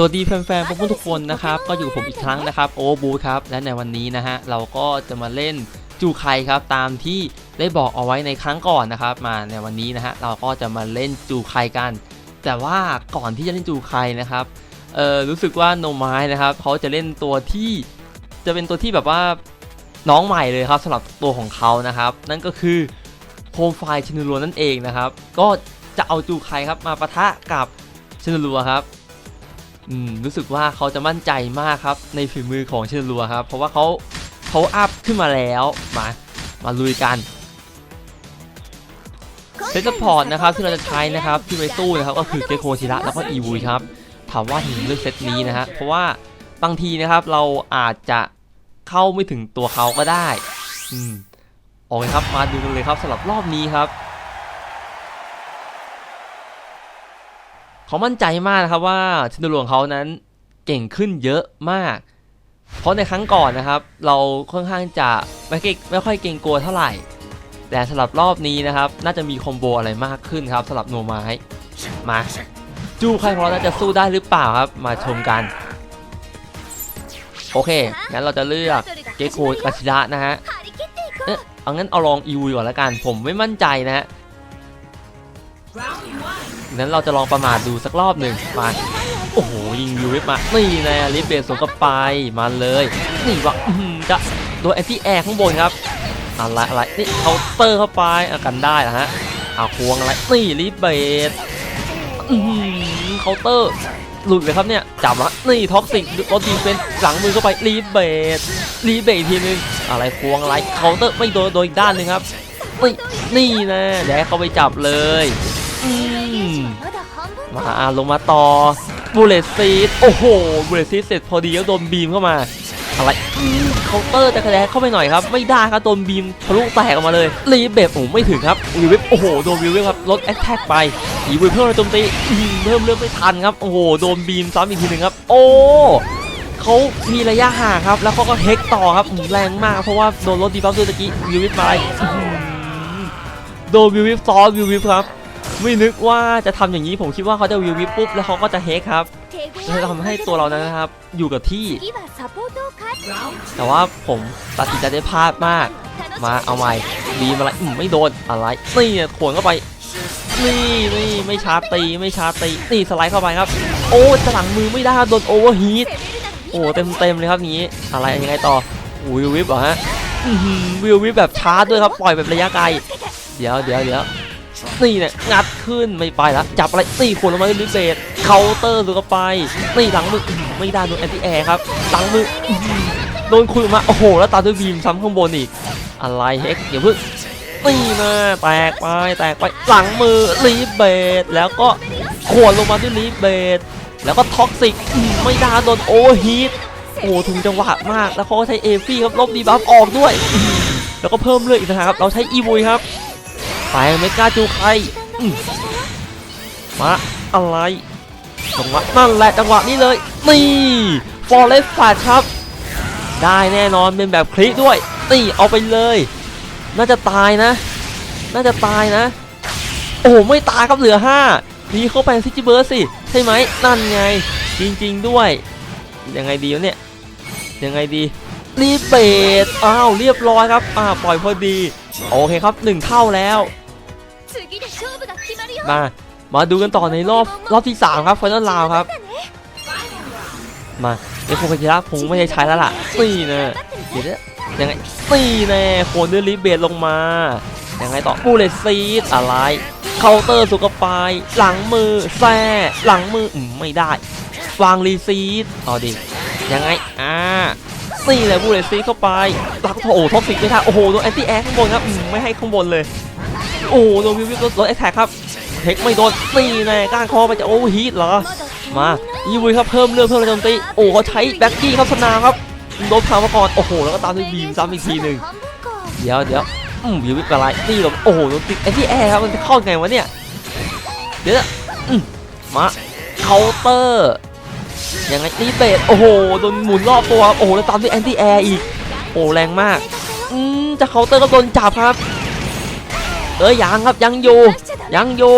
สวัสดีแฟนๆพวกทุกคนนะครับก็อยู่ผมอีกครั้งนะครับโอบูครับและในวันนี้นะฮะเราก็จะมาเล่นจูไคครับตามที่ได้บอกเอาไว้ในครั้งก่อนนะครับ มาในวันนี้นะฮะเราก็จะมาเล่นจูไคกัน แต่ว่าก่อนที่จะเล่นจูไคนะครับเออรู้สึกว่าโนไม้นะครับเขาจะเล่นตัวที่จะเป็นตัวที่แบบว่าน้องใหม่เลยครับสำหรับตัวของเขานะครับ นั่นก็คือโคมไฟชินูรัวนั่นเองนะครับ ก็จะเอาจูไคครับมาปะทะกับชินูรัวครับ รู้สึกว่าเขาจะมั่นใจมากครับ ในฝีมือของเชนรัวครับ เพราะว่าเขาเขาอัพขึ้นมาแล้ว มา มาลุยกันเซตพอร์ตนะครับที่เราจะใช้นะครับที่ไว้ตู้นะครับก็คือเกโคชิระแล้วก็อีวูครับถามว่าถึงเลือกเซตนี้นะฮะเพราะว่าบางทีนะครับเราอาจจะเข้าไม่ถึงตัวเขาก็ได้อืมโอเคครับมาดูกันเลยครับสำหรับรอบนี้ครับ เขามั่นใจมากนะครับว่าชินดหลวงเขานั้นเก่งขึ้นเยอะมาก เพราะในครั้งก่อนนะครับ เราค่อนข้างจะไม่เก่งไม่ค่อยเก่งกลัวเท่าไหร่ แต่สำหรับรอบนี้นะครับ น่าจะมีคอมโบอะไรมากขึ้นครับสำหรับโนไม้มาจูใครเพราะน่าจะสู้ได้หรือเปล่าครับ มาชมกัน โอเค งั้นเราจะเลือกเกโกกาชิระนะฮะ เอ๊ะเอางั้นเอาลองอีวีก่อนละกัน ผมไม่มั่นใจนะฮะ นั้นเราจะลองประมาทดูสักรอบหนึ่งมาโอ้โหยิงยูวิปมานี่นะลิฟเบสสวนกลับไปมาเลยนี่วะอื้อหือจะโดนแอนตี้แอร์ข้างบนครับอะไรอะไรนี่เคาน์เตอร์เข้าไปอากันได้นะฮะเอาควงอะไรนี่ลิฟเบสเคาน์เตอร์หลุดเลยครับเนี่ยจับละนี่ท็อกซิกรถดีเฟนหลังมือเข้าไปรีเบสรีเบททีนึงอะไรควงอะไรเคาน์เตอร์ไม่โดนโดนอีกด้านหนึงครับนี่นี่นะเดี๋ยวให้เขาไปจับเลยอืม มาลงมาต่อบูเลตซีดโอ้โหบูเลตซีดเสร็จพอดีก็โดนบีมเข้ามา อะไรเคาน์เตอร์จะกระแดกเข้าไปหน่อยครับ ไม่ได้ครับโดนบีมทะลุแตกออกมาเลยรีเบฟโอ้ไม่ถึงครับวิววิปโอ้โหโดนวิววิปครับลดแอคแท็กไปอีวิปเพิ่มโจมตีเพิ่มเลือดไม่ทันครับโอ้โหโดนบีมซ้ำอีกทีหนึ่งครับ โอ้เขามีระยะห่างครับ แล้วเขาก็เฮกต่อครับแรงมาก เพราะว่าโดนลดดีบัฟด้วยตะกี้วิววิปมาโดนวิววิปซ้อนวิววิปครับ ไม่นึกว่าจะทำอย่างนี้ผมคิดว่าเขาจะวิววิปปุ๊บแล้วเขาก็จะเฮกครับจะทำให้ตัวเรานั้นนะครับ อยู่กับที่ แต่ว่าผมตัดสินใจได้พลาดมาก มาเอาใหม่บีมอะไรอืมไม่โดนอะไรนี่ขวนเข้าไปนี่นี่ไม่ชาร์ตีไม่ชาร์ตีนี่สไลด์เข้าไปครับ โอ้จะหลังมือไม่ได้โดนโอเวอร์ฮีทโอ้เต็มเต็มเลยครับนี้ อะไรยังไงต่อวิววิปเหรอฮะวิววิปแบบชาร์ด้วยครับปล่อยแบบระยะไกล เดี๋ยวเดี๋ยวเดี๋ยว นี่เนี่ยงัดขึ้นไม่ไปละจับอะไรตีขวนลงมาด้วยลิเบตเคาน์เตอร์สุกไปนี่หลังมือไม่ได้โดนแอนตี้แอร์ครับหลังมือโดนคุยมาโอ้โหแล้วตาด้วยบีมซ้ำข้างบนอีกอะไรเฮ็กเดี๋ยวพึ่งนี่นะแตกไปแตกไปหลังมือรีเบตแล้วก็ขวนลงมาด้วยรีเบตแล้วก็ท็อกซิกไม่ได้โดนโอเวอร์ฮีทโอ้ถึงจังหวะมากแล้วเขาก็ใช้เอฟี่ครับลบดีบัฟออกด้วย แล้วก็เพิ่มเลือดอีกนะครับ เราใช้อีวุยครับ ไปไม่กล้าจูใครมาอะไรจังหวะนั่นแหละจังหวะนี้เลยนี่ฟอร์เรสต์ฟาดครับ ได้แน่นอนเป็นแบบคลิกด้วยนี่เอาไปเลย น่าจะตายนะ น่าจะตายนะ โอ้ไม่ตายครับเหลือ5นี่เข้าไปซิจิเบิร์สสิใช่ไหมนั่นไง จริง ๆด้วยยังไงดีวะเนี่ยยังไงดีรีเบดอ้าวเรียบร้อยครับอ่าปล่อยพอดี โอเคครับหนึ่งเท่าแล้ว มา มาดูกันต่อในรอบรอบที่3ครับฟนอลลาวครับ มาเอโฟกัจิระผมไม่ได้ใช้แล้วล่ะนี่นะเดี๋ยวนะยังไงนี่แน่โคนด้วยลิเบตลงมายังไงต่อบูเลตซีดอะไรเคาน์เตอร์สุกปายหลังมือแซ่หลังมืออืมไม่ได้วางรีซีดต่อดิยังไงอ่า นี่เลยบูเลตซีดเข้าไปลักโอ้โหท็อกซิกไม่ทันโอ้โหโดนแอนตี้แอร์ข้างบนครับอืมไม่ให้ข้างบนเลย โอ้โหโดนวิววิวโดนแอทแทกครับเทคไม่โดนนี่แน่ก้านคอไปจะโอเวอร์ฮีทเหรอมาอีวุยครับเพิ่มเลือดเพิ่มแรงโจมตีโอ้เขาใช้แบ็กกี้ครับสนามครับโดนพามาก่อนโอ้โหแล้วก็ตามด้วยบีมซ้ำอีกทีหนึ่งเดี๋ยวเดี๋ยวอืมวิววิปอะไรนี่หรอโอ้โหโดนติดไอ้ที่แอร์ครับมันจะเข้าไงวะเนี่ยเดี๋ยวอืมมาเคาน์เตอร์ ยังไงนี่เบสโอ้โหโดนหมุนรอบตัวโอ้โหแล้วตามด้วยแอนตี้แอร์อีกโอ้แรงมากอืมจะเคาน์เตอร์ก็โดนจับครับ เอ้ยยังครับยังอยู่ยังอยู่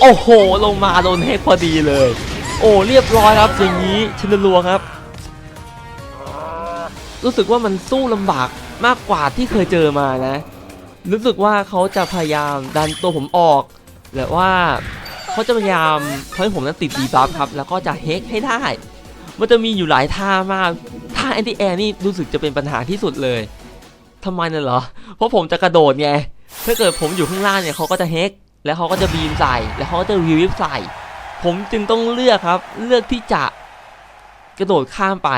โอ้โห ลงมาโดนเฮกพอดีเลย โอ้เรียบร้อยครับอย่างนี้ชนลัวครับ รู้สึกว่ามันสู้ลำบากมากกว่าที่เคยเจอมานะ รู้สึกว่าเขาจะพยายามดันตัวผมออกหรือว่า เขาจะพยายามทำให้ผมนั้นติดดีบัฟครับ แล้วก็จะเฮกให้ได้ มันจะมีอยู่หลายท่ามาก ท่าแอนตี้แอร์นี่รู้สึกจะเป็นปัญหาที่สุดเลยทำไมน่ะเหรอ เพราะผมจะกระโดดไง ถ้าเกิดผมอยู่ข้างล่างเนี่ยเขาก็จะเฮกแล้วเขาก็จะบีมใส่ แล้วเขาก็จะวิวใส่ ผมจึงต้องเลือกครับ เลือกที่จะกระโดดข้ามไป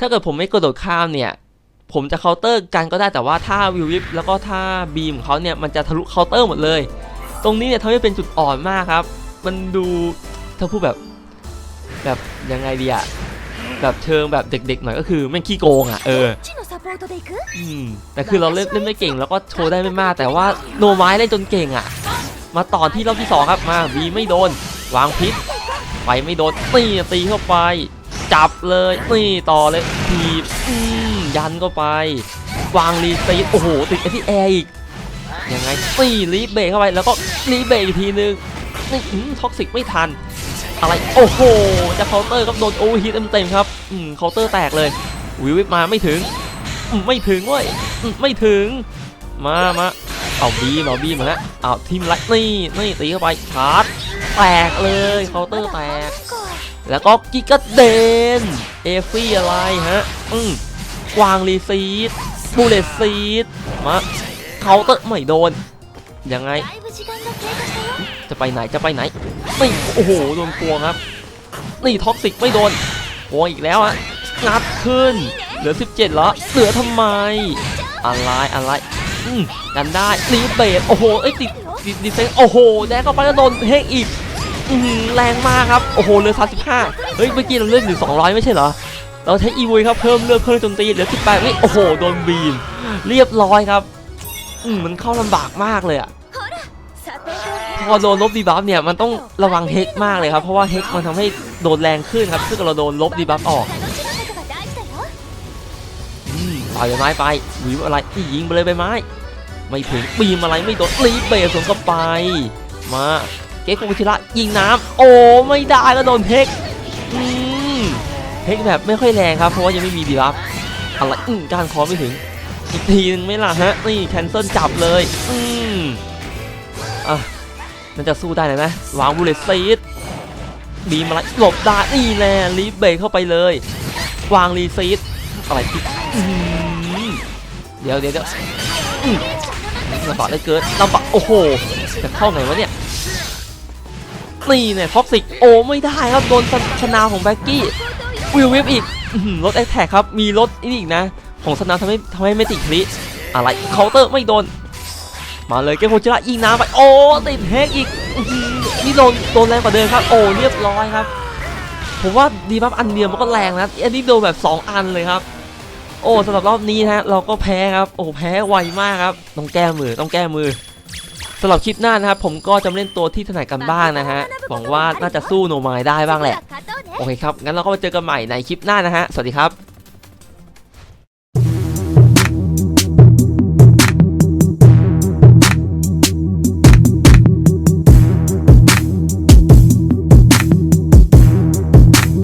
ถ้าเกิดผมไม่กระโดดข้ามเนี่ยผมจะเคาน์เตอร์กันก็ได้แต่ว่าถ้าวิววิปแล้วก็ถ้าบีมของเขาเนี่ยมันจะทะลุเคาน์เตอร์หมดเลย ตรงนี้เนี่ยทำให้เป็นจุดอ่อนมากครับ มันดูถ้าพูดแบบแบบยังไงดีอะแบบเชิงแบบเด็กๆหน่อยก็คือแม่งขี้โกงอะเออแต่คือเราเล่นเล่นไม่เก่งแล้วก็โชว์ได้ไม่มาก แต่ว่าโนไม้เล่นจนเก่งอะมาตอนที่รอบที่สองครับมาวีไม่โดน วางพิษไปไม่โดนตีตีเข้าไป จับเลยนี่ต่อเลยทีบยันเข้าไป วางรีตีโอ้โหติดไอที่แอร์อีกยังไงตีรีเบรกเข้าไปแล้วก็รีเบรกอีกทีนึง นี่ท็อกซิกไม่ทัน อะไร โอ้โห จะเคาน์เตอร์ครับโดนโอเวอร์ฮีทเต็มๆครับอืมเคาน์เตอร์แตกเลย วิววิปมาไม่ถึงไม่ถึงเว้ยไม่ถึง มามาเอาบีมเอาบีมาฮะเอาทีมไลท์นี่นี่ตีเข้าไปชาร์จแตกเลยเคาน์เตอร์แตก แล้วก็กิกาเดน เอฟี่อะไรฮะ อืมกวางรีซีดบูเลตซีดมาเคาน์เตอร์ไม่โดน ยังไง จะไปไหนจะไปไหนไม่โอ้โหโดนกลัวครับ นี่ท็อกซิกไม่โดนกลัวอีกแล้วอะงัดขึ้น เหลือ 17แล้วเหลือทำไม อะไรอะไรอืมกันได้ตีเบสโอ้โหไอติดติดเซนโอ้โหแดกเข้าไปแล้วโดนเฮงอีกอืมแรงมากครับโอ้โหเหลือ35เฮ้ยเมื่อกี้เราเลือดถึง200 ไม่ใช่เหรอเราใช้อีวีครับเพิ่มเลือดเพิ่มโจมตีเหลือ18นี่โอ้โหโดนบีนเรียบร้อยครับอืมมันเข้าลำบากมากเลยอะ พอโดนลบดีบัฟเนี่ยมันต้องระวังเฮกมากเลยครับ เพราะว่าเฮกมันทำให้โดนแรงขึ้นครับซึ่งเราโดนลบดีบัฟออกต่อยไม้ไปวิวอะไรที่ยิงไปเลยใบไม้ ไม่ถึงปีมอะไรไม่โดนรีเบสสงกับไป มาเก๊กโกชิระยิงน้ำโอ้ไม่ได้แล้วโดนเฮกเฮกแบบไม่ค่อยแรงครับเพราะว่ายังไม่มีดีบัฟอะไรอืมการคอไม่ถึงอีกทีนึงไม่ล่ะฮะนี่แคนเซิลจับเลย อืมอะ มันจะสู้ได้เลยนะวางบูเลตซีดบีมาละหลบได้นี่แน่รีบเบรกเข้าไปเลย วางรีซีดอะไรที่เดี๋ยวเดี๋ยวเดี๋ยวลำบากเหลือเกินลำบากโอ้โหจะเข้าไงวะเนี่ยนี่เนี่ยท็อกซิกโอ้ไม่ได้ครับโดนชนาของแบ็กกี้วิววิบอีกรถแอคแท็กครับมีรถนี่อีกนะ ของสนาทำให้ทำให้ไม่ติดคลิอะไรเคาน์เตอร์ไม่โดน มาเลยเกมโคจิระยิงน้ำไปโอ้ติดเฮกอีกนี่โดนโดนแรงกว่าเดิมครับ โอ้เรียบร้อยครับ ผมว่าดีบัฟอันเดียวมันก็แรงนะอันนี้โดนแบบ 2 อันเลยครับ โอ้สำหรับรอบนี้ฮะเราก็แพ้ครับ โอ้แพ้ไวมากครับต้องแก้มือต้องแก้มือสำหรับคลิปหน้านะครับผมก็จะเล่นตัวที่ถนัดกันบ้างนะฮะหวังว่าน่าจะสู้โนมายได้บ้างแหละ โอเคครับงั้นเราก็มาเจอกันใหม่ในคลิปหน้านะฮะสวัสดีครับ